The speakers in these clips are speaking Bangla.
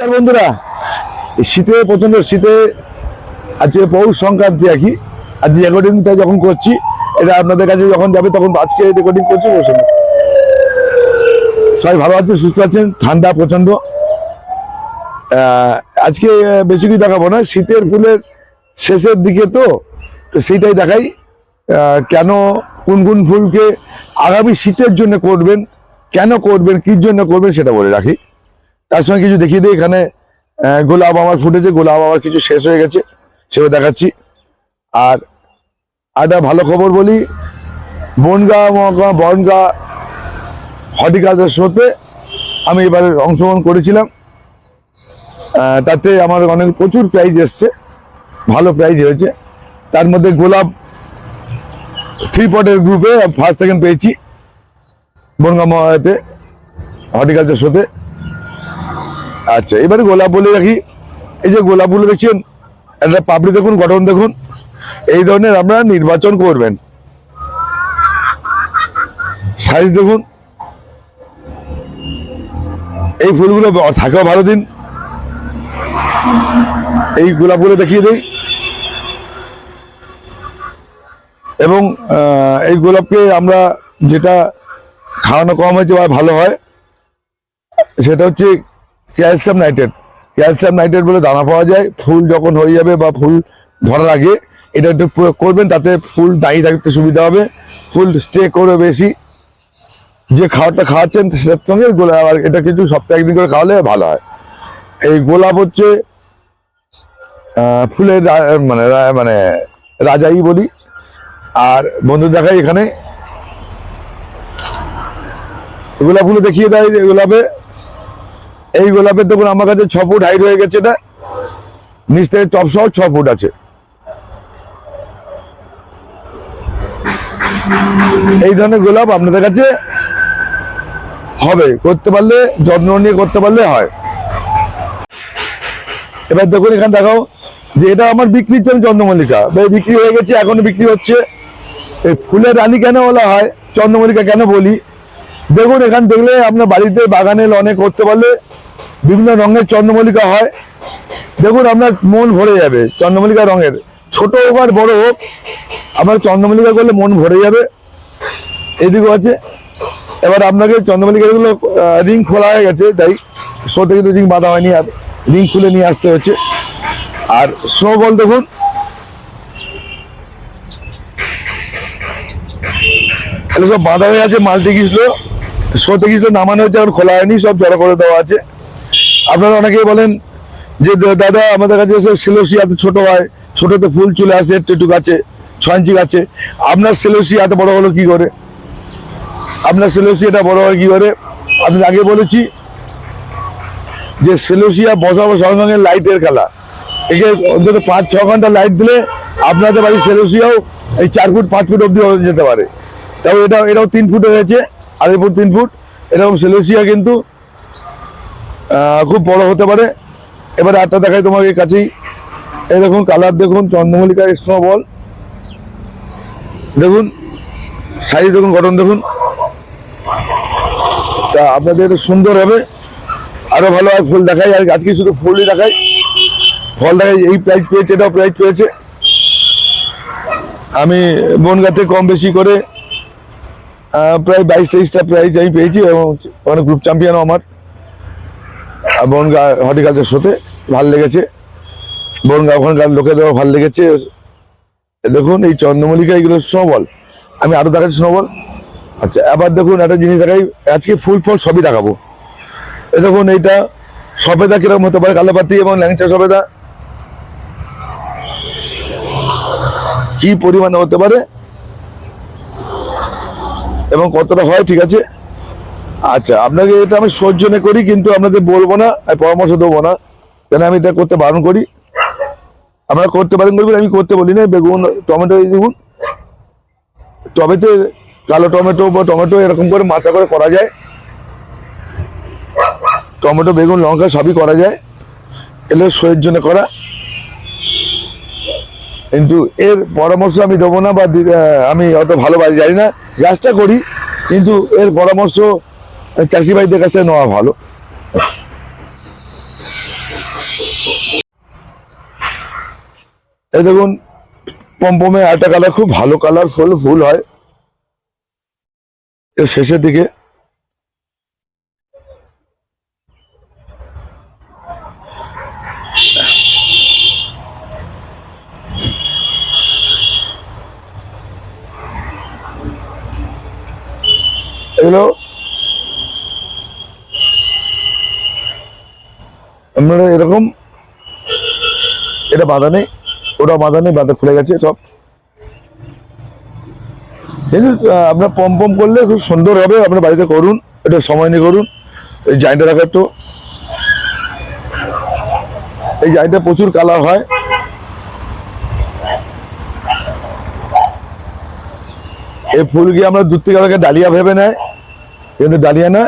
বন্ধুরা। শীতে প্রচণ্ড শীতে আজকে পৌষ সংক্রান্তি আর কি। আজ রেকর্ডিংটা যখন করছি, এটা আপনাদের কাছে যখন যাবে তখন আজকে রেকর্ডিং করছি, বসে সবাই ভালো আছেন, সুস্থ আছেন? ঠান্ডা প্রচণ্ড আজকে বেশি কিছু দেখাবো না। শীতের ফুলের শেষের দিকে তো তো সেইটাই দেখাই। কেন, কোন কোন ফুলকে আগামী শীতের জন্য করবেন, কেন করবেন, কির জন্য করবেন সেটা বলে রাখি। তার সঙ্গে কিছু দেখিয়ে দিই, এখানে গোলাপ আমার ফুটেছে, গোলাপ আমার কিছু শেষ হয়ে গেছে, সেটা দেখাচ্ছি। আর একটা ভালো খবর বলি, বনগা মহকুমা, বনগা হর্টিকালচার শোতে আমি এবারে অংশগ্রহণ করেছিলাম। তাতে আমার অনেক প্রচুর প্রাইজ এসছে, ভালো প্রাইজ হয়েছে। তার মধ্যে গোলাপ থ্রি পটের গ্রুপে ফার্স্ট সেকেন্ড পেয়েছি, বনগা মহাতে হর্টিকালচার শোতে। আচ্ছা এবারে গোলাপ বলে রাখি। এই যে গোলাপগুলো দেখছেন, একটা পাপড়ি দেখুন, গঠন দেখুন, এই ধরনের আপনারা নির্বাচন করবেন। সাইজ দেখুন। এই ফুলগুলো থাকেও ভালো দিন। এই গোলাপগুলো দেখিয়ে দিই। এবং এই গোলাপকে আমরা যেটা খাওয়ানো কম হয়েছে বা ভালো হয়, সেটা হচ্ছে ক্যালসিয়াম নাইট্রেট। ক্যালসিয়াম নাইট্রেট বলে দানা পাওয়া যায়। ফুল যখন হয়ে যাবে বা ফুল ধরার আগে এটা একটু প্রয়োগ করবেন, তাতে ফুল দাঁড়িয়ে থাকতে সুবিধা হবে। ফুল স্টে করবে বেশি। যে খাবারটা খাওয়াচ্ছেন সেটার সঙ্গে গোলাপ আবার এটা কিছু সপ্তাহে একদিন করে খাওয়ালে ভালো হয়। এই গোলাপ হচ্ছে ফুলের মানে মানে রাজাই বলি। আর বন্ধু দেখাই এখানে। গোলাপগুলো দেখিয়ে দেয় গোলাপে। এই গোলাপের দেখুন আমার কাছে ছ ফুট হাইট হয়ে গেছে এটা। নিচ থেকে টপ সহ ছ ফুট আছে। এই ধরনের গোলাপ আপনাদের কাছে হবে। করতে পারলে, যত্ন নিয়ে করতে পারলে হয়। এবার দেখুন এখানে দেখাও যে এটা আমার বিক্রির জন্য চন্দ্রমল্লিকা। বিক্রি হয়ে গেছে, এখনও বিক্রি হচ্ছে। এই ফুলের রানী কেন বলা হয়? চন্দ্রমল্লিকা কেন বলি? দেখুন এখান দেখলে আপনার বাড়িতে বাগানে লনে করতে পারলে বিভিন্ন রঙের চন্দ্রমল্লিকা হয়। দেখুন আপনার মন ভরে যাবে চন্দ্রমল্লিকা রঙের। ছোট হোক আর বড় হোক, আপনার চন্দ্রমল্লিকা করলে মন ভরে যাবে। এদিকেও আছে। এবার আপনাকে চন্দ্রমল্লিকা এগুলো রিং খোলা হয়ে গেছে, তাই শোতে কিন্তু রিং বাঁধা হয়নি, আর রিং খুলে নিয়ে আসতে হচ্ছে। আর স্নো বল দেখুন। সব বাঁধা হয়ে আছে মালটি গিয়েছিল। শোতে গিয়েছিল, নামানো হয়েছে, এখন খোলা হয়নি, সব জড়ো করে দেওয়া আছে। আপনারা অনেকেই বলেন যে দাদা আমাদের কাছে এসে সেলোসি এত ছোট হয়, ছোটতে ফুল চলে আসে, একটু গাছে, ছ ইঞ্চি গাছে। আপনার সেলোসি এত বড় হলো কি করে? আপনার সেলোসি এটা বড় হয় কি করে? আমি আগে বলেছি যে সেলোসিয়া বসাবো সঙ্গে সঙ্গে লাইটের খেলা। একে অন্তত পাঁচ, ছ ঘণ্টা লাইট দিলে আপনাদের বাড়ির সেলোসিয়াও এই চার ফুট, পাঁচ ফুট হয়ে যেতে পারে। তাও এটা এটাও তিন ফুট হয়েছে, আড়াই ফুট, তিন ফুট। এরকম সেলোসিয়া কিন্তু খুব বড় হতে পারে। এবারে আটটা দেখাই তোমাকে কাছেই। এই দেখুন কালার দেখুন, চন্দ্রমল্লিকা স্নো বল দেখুন সাইজ দেখুন, গঠন দেখুন। তা আপনাদের সুন্দর হবে। আরও ভালো হয় ফুল দেখাই। আর আজকে শুধু ফুলই দেখাই। ফল দেখাই, এই প্রাইজ পেয়েছে, এটাও প্রাইজ পেয়েছে। আমি বন বনগাতে কম বেশি করে প্রায় বাইশ তেইশটা প্রাইজ আমি পেয়েছি এবং অনেক গ্রুপ চ্যাম্পিয়নও আমার। আর বনগা হর্টিকালচার শোতে ভালো লেগেছে। বনগা ওখানকার লোকেদেরও ভালো লেগেছে। দেখুন, এই চন্দ্রমল্লিকা এগুলো স্নোবল আমি আরও দেখাচ্ছি স্নোবল আচ্ছা আবার দেখুন একটা জিনিস দেখাই। আজকে ফুল ফল সবই দেখাবো। এ দেখুন, এইটা সবেদা কীরকম হতে পারে, কালাপাতি এবং ল্যাংচা সবেদা। কি পরিমাণে হতে পারে এবং কতটা হয়, ঠিক আছে? আচ্ছা আপনাকে এটা আমি সৌজন্যে করি, কিন্তু আপনাদের বলব না আর পরামর্শ দেবো না। কেন আমি এটা করতে বারণ করি? আপনারা করতে পারেন করবেন, আমি করতে বলি না। বেগুন, টমেটো এই দেখুন। টমেটো, কালো টমেটো বা টমেটো এরকম করে মাচা করে করা যায়। টমেটো, বেগুন, লঙ্কা সবই করা যায়। এগুলো শোয়ের জন্য করা। কিন্তু এর পরামর্শ আমি দেবো না বা আমি অত ভালো জানি না। গাছটা করি, কিন্তু এর পরামর্শ চাষি ভাইদের কাছ থেকে নেওয়া ভালো। এই দেখুন, পম্পমে একটা কালার, খুব ভালো কালার, ফুল ফুল হয়। এর শেষের দিকে। এগুলো আপনারা এরকম, এটা বাঁধা নেই ওটা বাঁধা নেই, বাঁধা খুলে গেছে সব। কিন্তু আপনার পম পম করলে খুব সুন্দর হবে, আপনার বাড়িতে করুন এটা সময় নিয়ে করুন, এই জাইনটা রাখার তো। এই জাইনটা প্রচুর কালার হয়। এই ফুলকে আমরা দূর থেকে আমাকে ডালিয়া ভেবে নেয়, কিন্তু ডালিয়া না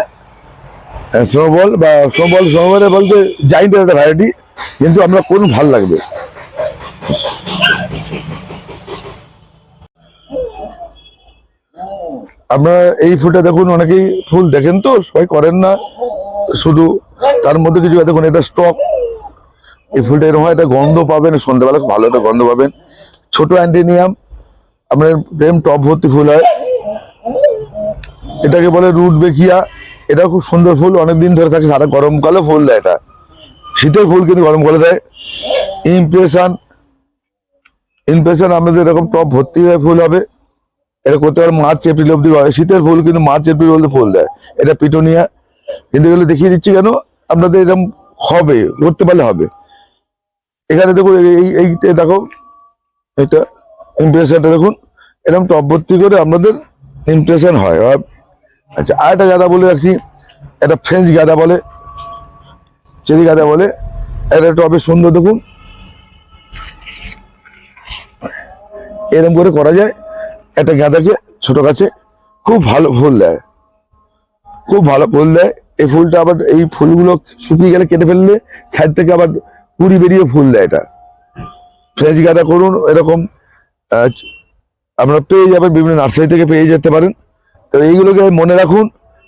স্নোবল বা স্নোবল স্নোবলে বলতে জাইন্টের একটা ভ্যারাইটি কিন্তু আমরা কোন ভালো লাগবে? আপনারা এই ফুলটা দেখুন, অনেকেই ফুল দেখেন তো, সবাই করেন না শুধু, তার মধ্যে কিছু দেখুন, এটা স্টক এই ফুলটা এরকম একটা গন্ধ পাবেন, সন্ধ্যাবেলা ভালো একটা গন্ধ পাবেন। ছোট অ্যান্টিনিয়াম আপনার প্রেম টপ ভর্তি ফুল হয়। এটাকে বলে রুট বেখিয়া এটা খুব সুন্দর ফুল, অনেকদিন ধরে থাকে সারা গরমকালে ফুল দেয় এটা। শীতের ফুল কিন্তু গরমকালে দেয়। ইমপ্রেশন ইমপ্রেশন আমাদের এরকম টপ ভর্তি হয়ে ফুল হবে। এটা করতে পারে মার্চ, এপ্রিল অব্দি হয়। শীতের ফুল কিন্তু মার্চ, এপ্রিল অব্দি ফুল দেয়। এটা পিটোনিয়া। কিন্তু এগুলো দেখিয়ে দিচ্ছি কেন? আপনাদের এরকম হবে, করতে পারলে হবে। এখানে দেখুন, এই- এই, এইটা দেখো। এটা ইমপ্রেশনটা দেখুন। এরকম টপ ভর্তি করে আপনাদের ইমপ্রেশন হয়। আচ্ছা আর একটা গাঁদা বলে রাখছি। এটা ফ্রেঞ্চ গাঁদা বলে, চেরি গাঁদা বলে। এটা টবে সুন্দর, দেখুন। এরকম করে করা যায়। একটা গাঁদাকে ছোট গাছে খুব ভালো ফুল দেয়। খুব ভালো ফুল দেয়। এই ফুলটা আবার, এই ফুলগুলো শুকিয়ে গেলে কেটে ফেললে সাইড থেকে আবার কুড়ি বেরিয়ে ফুল দেয় এটা। ফ্রেঞ্চ গাঁদা করুন, এরকম আপনারা পেয়ে যাবেন, বিভিন্ন নার্সারি থেকে পেয়ে যেতে পারেন। তো এইগুলোকে মনে রাখুন,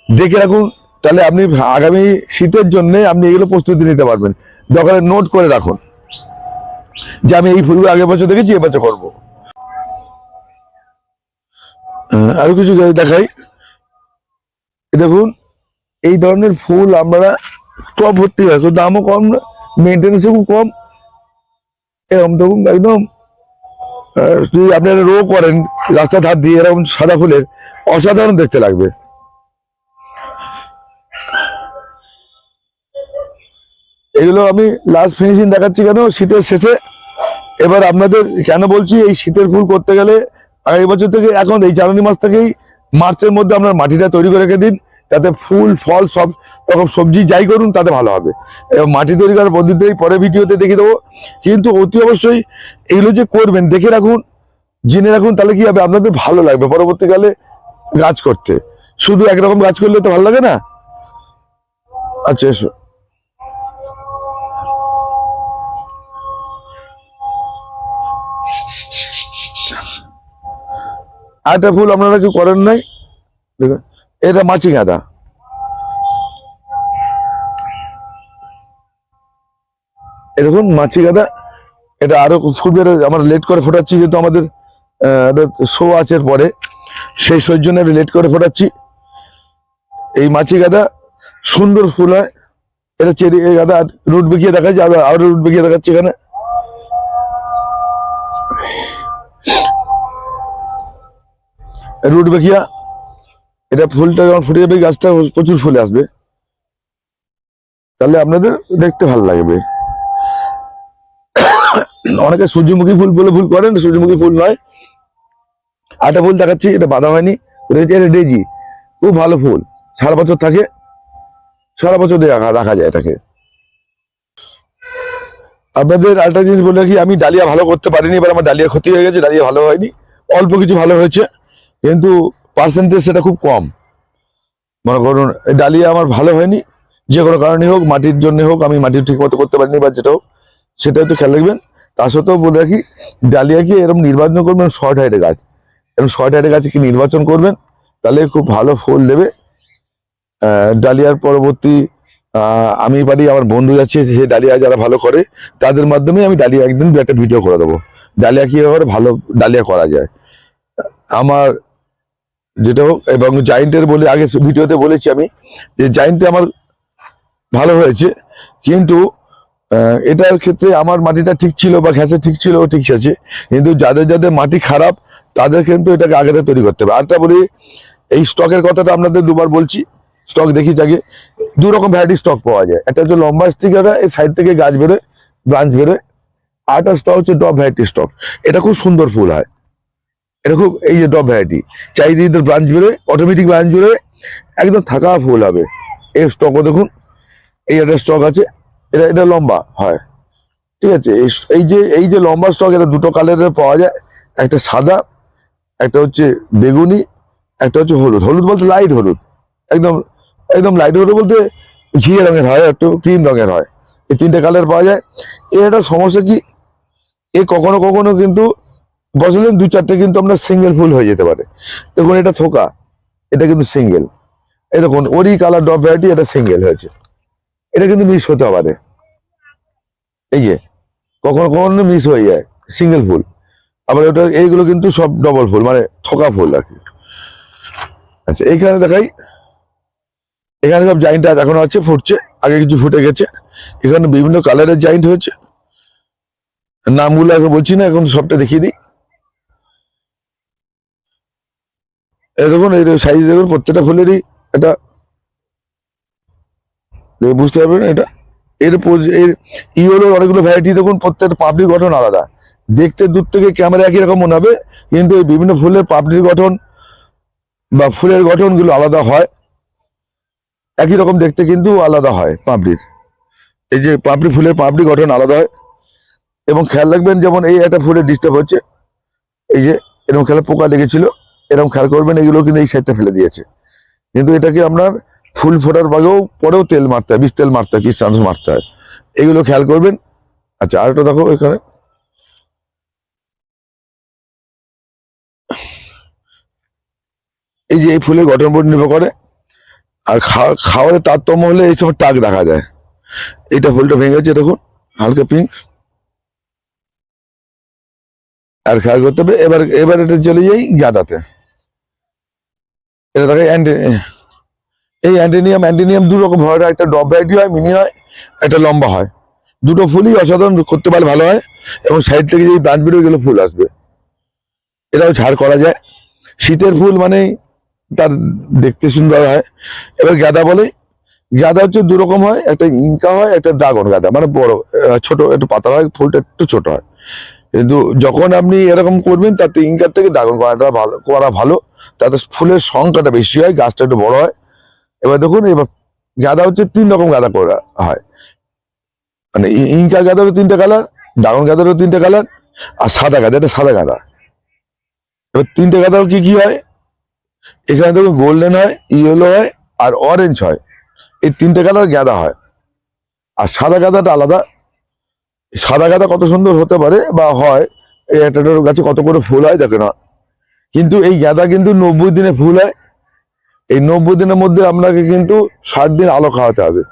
দেখে রাখুন, তাহলে আপনি আগামী শীতের জন্য আপনি এগুলো প্রস্তুতি নিতে পারবেন। দরকারে নোট করে রাখুন যে আমি এই ফুলগুলো আগের বছর দেখেছি এবছর করব। আরও কিছু দেখাই। দেখুন, এই ধরনের ফুল আমরা টপ ভর্তি হয় দামও কম না মেনটেন্সও খুব কম। এরকম দেখুন একদম যদি আপনি একটা রো করেন রাস্তা ধার দিয়ে এরকম সাদা ফুলের অসাধারণ দেখতে লাগবে। এগুলো আমি লাস্ট ফিনিশিং দেখাচ্ছি কেন? শীতের শেষে। এবার আপনাদের কেন বলছি, এই শীতের ফুল করতে গেলে আগামী বছর থেকে এখন, এই জানুয়ারি মাস থেকেই মার্চের মধ্যে আপনার মাটিটা তৈরি করে রেখে দিন। তাতে ফুল, ফল, সব রকম সবজি যাই করুন, তাতে ভালো হবে। এবার মাটি তৈরি করার পদ্ধতি পরে ভিডিওতে দেখিয়ে দেবো। কিন্তু অতি অবশ্যই এগুলো যে করবেন, দেখে রাখুন, জেনে রাখুন, তাহলে কি হবে? আপনাদের ভালো লাগবে। পরবর্তীকালে গাছ করতে। শুধু একরকম গাছ করলে তো ভালো লাগে না? আচ্ছা এসো। আরেকটা ফুল আপনারা কি করেন নাই? এটা মাছি গাঁদা। এরকম মাছি গাঁদা। এটা আরও ফুটবে আমরা লেট করে ফোটাচ্ছি যেহেতু আমাদের শো আছে পরে। সেই শোর জন্য লেট করে ফোটাচ্ছি। এই মাছি গাঁদা সুন্দর ফুল হয়। এটা চেরি গাঁদা রুট বেঁকিয়ে দেখাচ্ছি আরও আরও রুট বেঁকিয়ে দেখাচ্ছি এখানে। রুট বেঁকিয়া, এটা ফুলটা যখন ফুটে যাবে গাছটা প্রচুর ফুলে আসবে। তাহলে আপনাদের দেখতে ভালো লাগবে। অনেকে সূর্যমুখী ফুল বলে ভুল করেন, সূর্যমুখী ফুল নয়। আটা ফুল দেখাচ্ছি, এটা বাঁধা হয়নি এটা ডেজি খুব ভালো ফুল, সারা বছর থাকে, সারা বছর রাখা যায় এটাকে। আপনাদের আরেকটা জিনিস বলে রাখি, আমি ডালিয়া ভালো করতে পারিনি, এবার আমার ডালিয়া ক্ষতি হয়ে গেছে, ডালিয়া ভালো হয়নি, অল্প কিছু ভালো হয়েছে, কিন্তু পার্সেন্টেজ সেটা খুব কম। মনে করুন ডালিয়া আমার ভালো হয়নি, যে কোনো কারণে হোক, মাটির জন্য হোক, আমি মাটি ঠিক মতো করতে পারিনি, বা যেটা হোক, সেটা একটু খেয়াল রাখবেন। তা সত্ত্বেও বলে রাখি, ডালিয়াকে এরকম নির্বাচন করবেন, শর্ট হাইটের গাছ। শর্ট হাইটের গাছ কি নির্বাচন করবেন, তাহলে খুব ভালো ফল দেবে। ডালিয়ার পরবর্তী আমি পারি আমার বন্ধু যাচ্ছে সে ডালিয়া যারা ভালো করে, তাদের মাধ্যমে আমি ডালিয়া একদিন একটা ভিডিও করে দেবো। ডালিয়া কি করে ভালো ডালিয়া করা যায়। আমার যেটা হোক, এবং জায়েন্টের বলে, আগে ভিডিওতে বলেছি আমি, যে জাইন্টে আমার ভালো হয়েছে, কিন্তু এটার ক্ষেত্রে আমার মাটিটা ঠিক ছিল বা ঘ্যাসে ঠিক ছিল ঠিক আছে। কিন্তু যাদের যাদের মাটি খারাপ তাদের কিন্তু এটাকে আগে থেকে তৈরি করতে হবে। আরেকটা বলি, এই স্টকের কথাটা আপনাদের দুবার বলছি। স্টক দেখি যাকে। দু রকম ভ্যারাইটি স্টক পাওয়া যায়। একটা হচ্ছে লম্বা স্টিকার এই সাইড থেকে গাছ বেরোয় ব্রাঞ্চ বেরোয়। আরেকটা স্টক হচ্ছে ডব ভ্যারাইটি স্টক এটা খুব সুন্দর ফুল হয়। এটা খুব এই যে ডব ভ্যারাইটি চারিদিকে ব্রাঞ্চ বেরোয় অটোমেটিক ব্রাঞ্চ বেরোয়, একদম থাকা ফুল হবে। এই স্টকও দেখুন, এই একটা স্টক আছে। এটা এটা লম্বা হয়। ঠিক আছে, এই যে এই যে লম্বা স্টক এটা দুটো কালারের পাওয়া যায়। একটা সাদা একটা হচ্ছে বেগুনি, একটা হচ্ছে হলুদ। হলুদ বলতে লাইট হলুদ। একদম একদম লাইট হলুদ বলতে ঘিয়ে রঙের হয়, একটু ক্রিম রঙের হয়। এই তিনটে কালার পাওয়া যায়। এর একটা সমস্যা কি? এ কখনো কখনো কিন্তু বসলেন দু চারটে কিন্তু আপনার সিঙ্গেল ফুল হয়ে যেতে পারে। দেখুন, এটা থোকা, এটা কিন্তু সিঙ্গেল এই দেখুন, ওরই কালার ডব ভ্যারাইটি এটা সিঙ্গেল হয়েছে। এটা কিন্তু মিস হতে পারে। এই যে, কখনো কখনো মিস হয়ে যায় সিঙ্গেল ফুল। আবার ওটা এইগুলো কিন্তু সব ডবল ফুল মানে থোকা ফুল আর কি। আচ্ছা এইখানে দেখাই। এখানে সব জাইন্ট এখনও আছে, ফুটছে, আগে কিছু ফুটে গেছে। এখানে বিভিন্ন কালারের জাইন্ট হয়েছে। নামগুলো আগে বলছি না, এখন সবটা দেখিয়ে দিই। দেখুন, এই সাইজ দেখুন, প্রত্যেকটা ফুলেরই এটা বুঝতে পারবেন এটা? এর এর ইওলোর অনেকগুলো ভ্যারাইটি দেখুন, প্রত্যেকটা পাপড়ির গঠন আলাদা। দেখতে দূর থেকে ক্যামেরা একই রকম মনে হবে, কিন্তু এই বিভিন্ন ফুলের পাপড়ির গঠন বা ফুলের গঠনগুলো আলাদা হয়। একই রকম দেখতে কিন্তু আলাদা হয় পাপড়ির এই যে পাপড়ি ফুলের পাপড়ি গঠন আলাদা হয়। এবং খেয়াল রাখবেন যেমন এই একটা ফুলের ডিস্টার্ব হচ্ছে, এই যে এরকম খেলা পোকা লেগেছিল, এরকম খেয়াল করবেন এগুলো কিন্তু এই সাইডটা ফেলে দিয়েছে। কিন্তু এটাকে আপনার ফুল ফোটার আগেও পরেও তেল মারতে হয়, বিষ তেল মারতে হয় কৃষ্ণাংশ মারতে হয়। এগুলো খেয়াল করবেন। আচ্ছা আরেকটা দেখো এখানে। এই যে এই ফুলের গঠন উপর নির্ভর করে। আর খাওয়ারের তারতম্য হলে এই সময় টাক দেখা যায়। এটা ফুলটা ভেঙে গেছে দেখুন, হালকা পিঙ্ক আর খেয়াল করতে হবে, এবার এবার এটা চলে যাই গাঁদাতে। এটা অ্যান্টি- এই অ্যান্টিনিয়াম অ্যান্টিনিয়াম দু রকম হয়, একটা ডব ভ্যারাইটি হয়, মিনি হয়, একটা লম্বা হয়। দুটো ফুলই অসাধারণ, করতে পারলে ভালো হয়, এবং সাইড থেকে যদি ব্রাঞ্চ বেরোয় গেলে ফুল আসবে। এটাও ছাড় করা যায়। শীতের ফুল মানে তার দেখতে সুন্দর হয়। এবার গাঁদা বলে, গাঁদা হচ্ছে দু রকম হয়, একটা ইনকা হয়, একটা ড্রাগন গাঁদা। মানে বড় ছোট, একটু পাতা হয়, ফুলটা একটু ছোট হয়। কিন্তু যখন আপনি এরকম করবেন, তাতে ইনকার থেকে ড্রাগন করাটা ভালো, করা ভালো। তাতে ফুলের সংখ্যাটা বেশি হয়, গাছটা একটু বড় হয়। এবার দেখুন, এবার গাঁদা হচ্ছে তিন রকম গাঁদা করা হয়। মানে ই- ইনকা গাঁদারও তিনটে কালার, ড্রাগন গাঁদারও তিনটে কালার, আর সাদা গাঁদা, এটা সাদা গাঁদা। এবার তিনটে গাঁদাও কি কি হয়? এখানে দেখুন গোল্ডেন হয় ইয়েলো হয়, আর অরেঞ্জ হয়। এই তিনটে কালার গাঁদা হয়। আর সাদা গাঁদাটা আলাদা। সাদা গাঁদা কত সুন্দর হতে পারে বা হয়, এই একটা গাছে কত করে ফুল হয়, দেখে না কিন্তু এই গাঁদা কিন্তু নব্বই দিনে ফুল হয়। এই নব্বই দিনের মধ্যে আপনাকে কিন্তু ষাট দিন আলো খাওয়াতে হবে।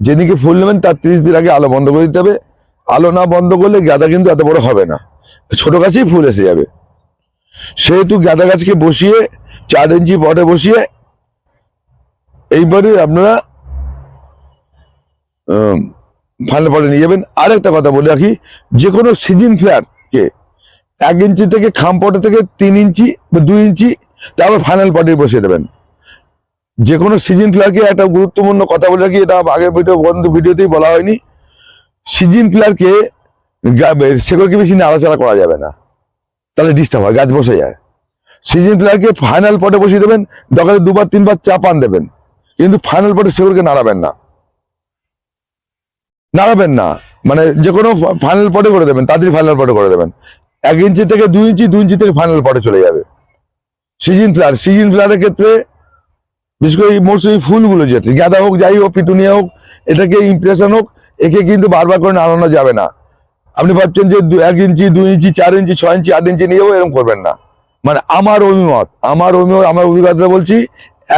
যেদিকে ফুল নেবেন, তার তিরিশ দিন আগে আলো বন্ধ করে দিতে হবে। আলো না বন্ধ করলে গাঁদা কিন্তু এত বড় হবে না। ছোট গাছেই ফুল এসে যাবে। সেহেতু গাঁদা গাছকে বসিয়ে চার ইঞ্চি পটে বসিয়ে এইবারে আপনারা ফাইনাল পটে নিয়ে যাবেন। আর একটা কথা বলে রাখি যে কোনো সিজন ফ্লার কে এক ইঞ্চি থেকে খাম পটে থেকে তিন ইঞ্চি বা দুই ইঞ্চি তারপর ফাইনাল পটে বসিয়ে দেবেন। যে কোনো সিজন ফ্লারকে একটা গুরুত্বপূর্ণ কথা বলে রাখি, এটা আগের ভিডিও বন্ধ ভিডিওতেই বলা হয়নি। সিজন ফ্লারকে সেগুলোকে বেশি নাড়াচাড়া করা যাবে না। তাহলে ডিস্টার্ব হয়, গাছ বসে যায়। সিজন প্লেয়ারকে ফাইনাল পটে বসিয়ে দেবেন দরকারে দুবার, তিনবার চা পান দেবেন। কিন্তু ফাইনাল পটে সেগুলোকে নাড়াবেন না। নাড়াবেন না। মানে যে কোনো ফাইনাল পটে করে দেবেন তাড়াতাড়ি ফাইনাল পটে করে দেবেন। এক ইঞ্চি থেকে দুই ইঞ্চি দুই ইঞ্চি থেকে ফাইনাল পটে চলে যাবে। সিজন প্লেয়ার সিজন প্লেয়ারের ক্ষেত্রে বিশেষ করে মৌসুমি ফুলগুলো যেতে গাঁদা হোক, যাই হোক, পিটুনিয়া হোক, এটাকে ইমপ্রেশন হোক, একে কিন্তু বারবার করে নাড়ানো যাবে না। আপনি ভাবছেন যে এক ইঞ্চি, দুই ইঞ্চি, চার ইঞ্চি, ছয় ইঞ্চি, আট ইঞ্চি নিয়েও এরকম করবেন না। মানে আমার অভিমত আমার অভিমত আমার অভিজ্ঞতা বলছি,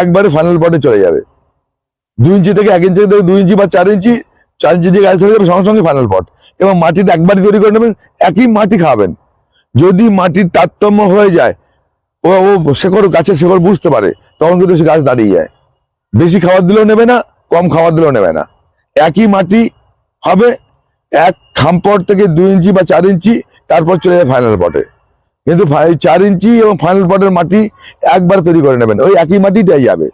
একবারে ফাইনাল পটে চলে যাবে। দুই ইঞ্চি থেকে এক ইঞ্চি থেকে দুই ইঞ্চি বা চার ইঞ্চি চার ইঞ্চি দিয়ে গাছ হয়ে যাবে, সঙ্গে সঙ্গে ফাইনাল পট এবং মাটিতে একবারই তৈরি করে নেবেন, একই মাটি খাবেন। যদি মাটির তারতম্য হয়ে যায়, ও ও শেকড়, গাছের শেকড় বুঝতে পারে, তখন কিন্তু সে গাছ দাঁড়িয়ে যায়। বেশি খাবার দিলেও নেবে না, কম খাবার দিলেও নেবে না। একই মাটি হবে এক খামপট থেকে দুই ইঞ্চি বা চার ইঞ্চি, তারপর চলে যায় ফাইনাল পটে কিন্তু চার ইঞ্চি এবং ফাইনাল পটের মাটি একবার তৈরি করে নেবেন, ওই একই মাটিটাই যাবে।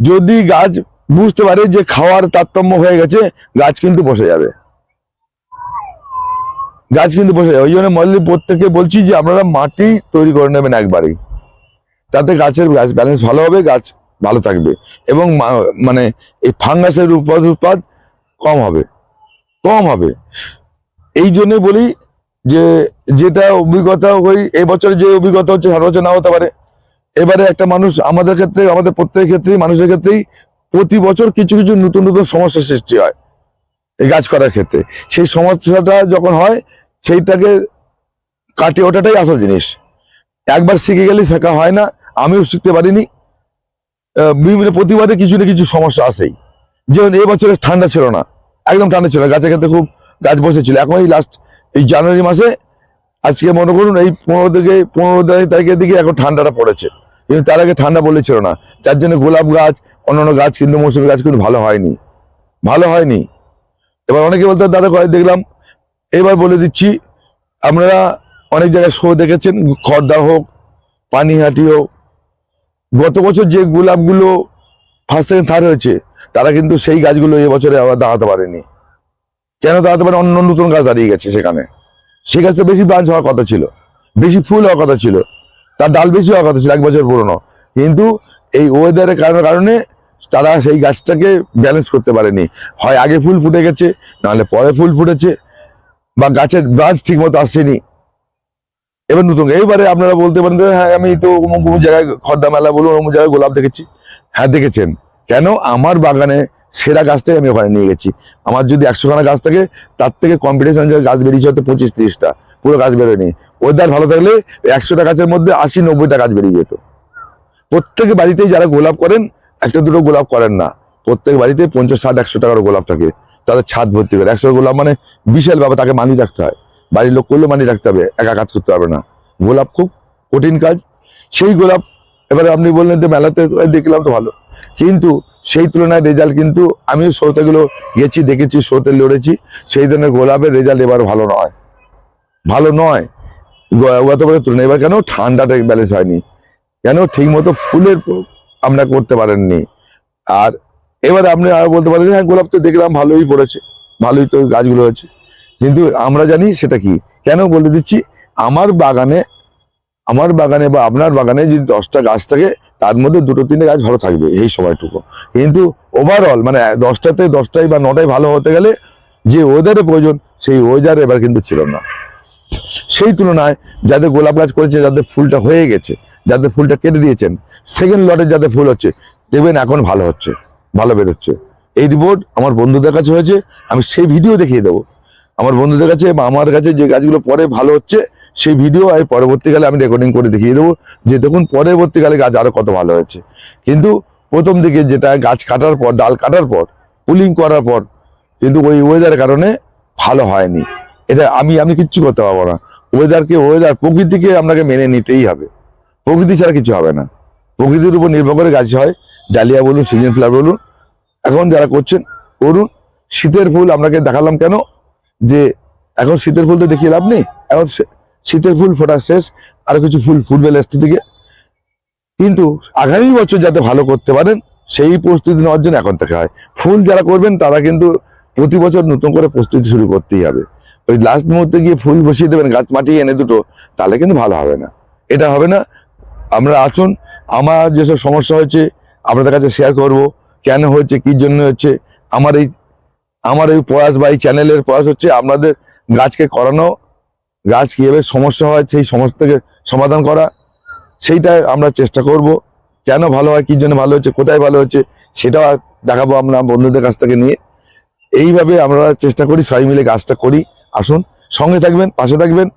যদি গাছ বুঝতে পারে যে খাওয়ার তারতম্য হয়ে গেছে, গাছ কিন্তু বসে যাবে। গাছ কিন্তু বসে যাবে, ওই জন্য মল্লি প্রত্যেককে বলছি যে আপনারা মাটি তৈরি করে নেবেন একবারই। তাতে গাছের গাছ ব্যালেন্স ভালো হবে, গাছ ভালো থাকবে এবং মানে এই ফাঙ্গাসের উৎপাদ উৎপাদ কম হবে। কম হবে। এই জন্য বলি যে, যেটা অভিজ্ঞতা ওই এবছর যে অভিজ্ঞতা হচ্ছে সারা বছর না হতে পারে। এবারে একটা মানুষ আমাদের ক্ষেত্রে, আমাদের প্রত্যেকের ক্ষেত্রেই, মানুষের ক্ষেত্রেই প্রতি বছর কিছু কিছু নতুন নতুন সমস্যার সৃষ্টি হয় এই গাছ করার ক্ষেত্রে। সেই সমস্যাটা যখন হয়, সেইটাকে কাটিয়ে ওঠাটাই আসল জিনিস। একবার শিখে গেলে শেখা হয় না, আমিও শিখতে পারিনি। বিভিন্ন প্রতিবাদে কিছু না কিছু সমস্যা আসেই। যেমন এবছরে ঠান্ডা ছিল না। একদম ঠান্ডা ছিল, গাছের ক্ষেত্রে খুব গাছ বসেছিল। এখন এই লাস্ট এই জানুয়ারি মাসে আজকে মনে করুন এই পনেরো থেকে, পনেরো তারিখের দিকে এখন ঠান্ডাটা পড়েছে। কিন্তু তার আগে ঠান্ডা বলেছিল না। যার জন্য গোলাপ গাছ, অন্যান্য গাছ কিন্তু মৌসুমি গাছ কিন্তু ভালো হয়নি। ভালো হয়নি। এবার অনেকে বলতে, দাদা করে দেখলাম, এবার বলে দিচ্ছি, আপনারা অনেক জায়গায় শো দেখেছেন খড়দা হোক, পানিহাটি হোক। গত বছর যে গোলাপগুলো ফার্স্ট সেকেন্ড থার্ড হয়েছে তারা কিন্তু সেই গাছগুলো এবছরে আবার দাঁড়াতে পারেনি। কেন দাঁড়াতে পারে? অন্য নতুন গাছ দাঁড়িয়ে গেছে সেখানে। সেই গাছটা বেশি ব্রাঞ্চ হওয়ার কথা ছিল। বেশি ফুল হওয়ার কথা ছিল। তার ডাল বেশি হওয়ার কথা ছিল, এক বছর পুরনো। কিন্তু এই ওয়েদারের কারণে কারণে তারা সেই গাছটাকে ব্যালেন্স করতে পারেনি। হয় আগে ফুল ফুটে গেছে, নাহলে পরে ফুল ফুটেছে, বা গাছের ব্রাঞ্চ ঠিক মতো আসছেনি এবার নতুন এইবারে আপনারা বলতে পারেন হ্যাঁ আমি তো অমুক অমুক জায়গায় খর্দা মেলা বলুন, অমুক জায়গায় গোলাপ দেখেছি। হ্যাঁ দেখেছেন। কেন আমার বাগানে সেরা গাছটাই আমি ওখানে নিয়ে গেছি? আমার যদি একশো খানা গাছ থাকে, তার থেকে কম্পিটিশন যে গাছ বেরিয়েছে হয়তো পঁচিশ তিরিশটা। পুরো গাছ বেরোয়নি। ওয়েদার ভালো থাকলে একশোটা গাছের মধ্যে আশি, নব্বইটা গাছ বেরিয়ে যেত। প্রত্যেক বাড়িতেই যারা গোলাপ করেন, একটা দুটো গোলাপ করেন না। প্রত্যেক বাড়িতে পঞ্চাশ, ষাট, একশো টাকার গোলাপ থাকে। তাদের ছাদ ভর্তি করে। একশো গোলাপ মানে বিশাল ব্যাপার, তাকে মানি রাখতে হয়। বাড়ির লোক করলেও মানি রাখতে হবে। একা কাজ করতে পারবে না। গোলাপ খুব কঠিন কাজ। সেই গোলাপ, এবারে আপনি বললেন যে মেলাতে দেখলাম তো ভালো। কিন্তু সেই তুলনায় রেজাল্ট কিন্তু আমিও শ্রোতেগুলো গেছি, দেখেছি শ্রোতে লড়েছি, সেই ধরনের গোলাপের রেজাল্ট এবার ভালো নয়। ভালো নয়। গ- গত বছর তুলনায়। এবার কেন ঠান্ডাটা ব্যালেন্স হয়নি? কেন ঠিক মতো ফুলের আমরা করতে পারেননি? আর এবার আপনি আর বলতে পারেন হ্যাঁ গোলাপ তো দেখলাম ভালোই পড়েছে, ভালোই তো গাছগুলো হয়েছে। কিন্তু আমরা জানি সেটা কি? কেন বলে দিচ্ছি? আমার বাগানে আমার বাগানে বা আপনার বাগানে যদি দশটা গাছ থাকে তার মধ্যে দুটো তিনটে গাছ ভালো থাকবে এই সময়টুকু। কিন্তু ওভারঅল মানে দশটাতে দশটাই বা নটাই ভালো হতে গেলে যে ওয়েদারের প্রয়োজন, সেই ওয়েদার এবার কিন্তু ছিল না। সেই তুলনায় যাদের গোলাপ গাছ করেছে, যাদের ফুলটা হয়ে গেছে, যাদের ফুলটা কেটে দিয়েছেন সেকেন্ড লটে যাদের ফুল হচ্ছে, দেখবেন এখন ভালো হচ্ছে, ভালো বেরোচ্ছে। এই রিপোর্ট আমার বন্ধুদের কাছে হয়েছে, আমি সেই ভিডিও দেখিয়ে দেবো। আমার বন্ধুদের কাছে বা আমার কাছে যে গাছগুলো পরে ভালো হচ্ছে সেই ভিডিও আমি পরবর্তীকালে আমি রেকর্ডিং করে দেখিয়ে দেবো যে দেখুন পরবর্তীকালে গাছ আরও কত ভালো হয়েছে। কিন্তু প্রথম দিকে যেটা গাছ কাটার পর, ডাল কাটার পর পুলিং করার পর কিন্তু ওই ওয়েদারের কারণে ভালো হয়নি। এটা আমি আমি কিচ্ছু করতে পারব না। ওয়েদারকে ওয়েদার প্রকৃতিকে আপনাকে মেনে নিতেই হবে। প্রকৃতি ছাড়া কিছু হবে না। প্রকৃতির উপর নির্ভর করে গাছ হয়। ডালিয়া বলুন, সিজন ফ্লাওয়ার বলুন। এখন যারা করছেন, করুন। শীতের ফুল আপনাকে দেখালাম কেন? যে এখন শীতের ফুল তো দেখিয়ে লাভ নেই। এখন শীতের ফুল ফোটা শেষ, আর কিছু ফুল ফুটবে লাস্টের দিকে। কিন্তু আগামী বছর যাতে ভালো করতে পারেন, সেই প্রস্তুতি নেওয়ার জন্য এখন থেকে হয়। ফুল যারা করবেন, তারা কিন্তু প্রতি বছর নতুন করে প্রস্তুতি শুরু করতেই হবে। ওই লাস্ট মুহূর্তে গিয়ে ফুল বসিয়ে দেবেন, গাছ মাটি এনে দুটো, তাহলে কিন্তু ভালো হবে না। এটা হবে না। আমরা আসুন, আমার যেসব সমস্যা হয়েছে, আপনাদের কাছে শেয়ার করব। কেন হয়েছে, কি জন্য হচ্ছে আমার এই আমার এই প্রয়াস বা এই চ্যানেলের প্রয়াস হচ্ছে, আপনাদের গাছকে করানো গাছ কীভাবে সমস্যা হয়, সেই সমস্যাকে সমাধান করা, সেইটা আমরা চেষ্টা করব। কেন ভালো হয়, কি জন্য ভালো হচ্ছে, কোথায় ভালো হচ্ছে, সেটাও দেখাবো আমরা বন্ধুদের কাছ থেকে নিয়ে। এইভাবে আমরা চেষ্টা করি, সবাই মিলে কাজটা করি। আসুন, সঙ্গে থাকবেন, পাশে থাকবেন।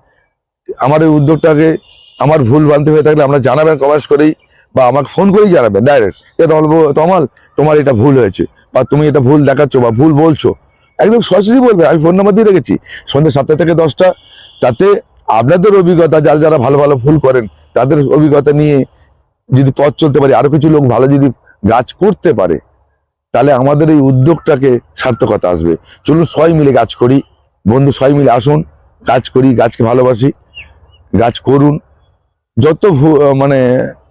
আমার এই উদ্যোগটাকে, আমার ভুল ভ্রান্তি হয়ে থাকলে আমরা জানাবেন কমেন্টস করেই, বা আমাকে ফোন করেই জানাবেন ডাইরেক্ট এ বউ- তমাল তোমার এটা ভুল হয়েছে, বা তুমি এটা ভুল দেখাচ্ছ, বা ভুল বলছো। একদম সরাসরি বলবে, আমি ফোন নাম্বার দিয়ে রেখেছি। সন্ধ্যে সাতটা থেকে দশটা তাতে আপনাদের অভিজ্ঞতা, যারা যারা ভালো ভালো ফুল করেন, তাদের অভিজ্ঞতা নিয়ে যদি পথ চলতে পারি, আরও কিছু লোক ভালো যদি গাছ করতে পারে, তাহলে আমাদের এই উদ্যোগটাকে সার্থকতা আসবে। চলুন সবাই মিলে গাছ করি। বন্ধু, সবাই মিলে আসুন, গাছ করি, গাছকে ভালোবাসি, গাছ করুন। যত মানে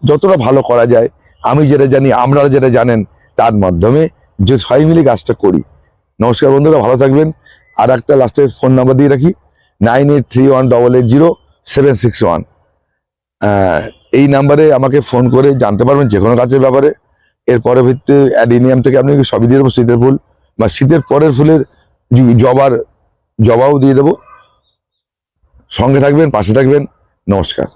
যতটা ভালো করা যায়, আমি যেটা জানি, আপনারা যেটা জানেন, তার মাধ্যমে যে সবাই মিলে গাছটা করি। নমস্কার বন্ধুরা, ভালো থাকবেন। আর একটা লাস্টের ফোন নাম্বার দিয়ে রাখি। Nine eight three one double eight zero seven six one. এই নাম্বারে আমাকে ফোন করে জানতে পারবেন যে কোনো গাছের ব্যাপারে। এর পরবর্তী অ্যাডিনিয়াম থেকে আপনি সবই দিয়ে দেবো? শীতের ফুল বা শীতের পরের ফুলের জবার, জবাও দিয়ে দেবো। সঙ্গে থাকবেন, পাশে থাকবেন। নমস্কার।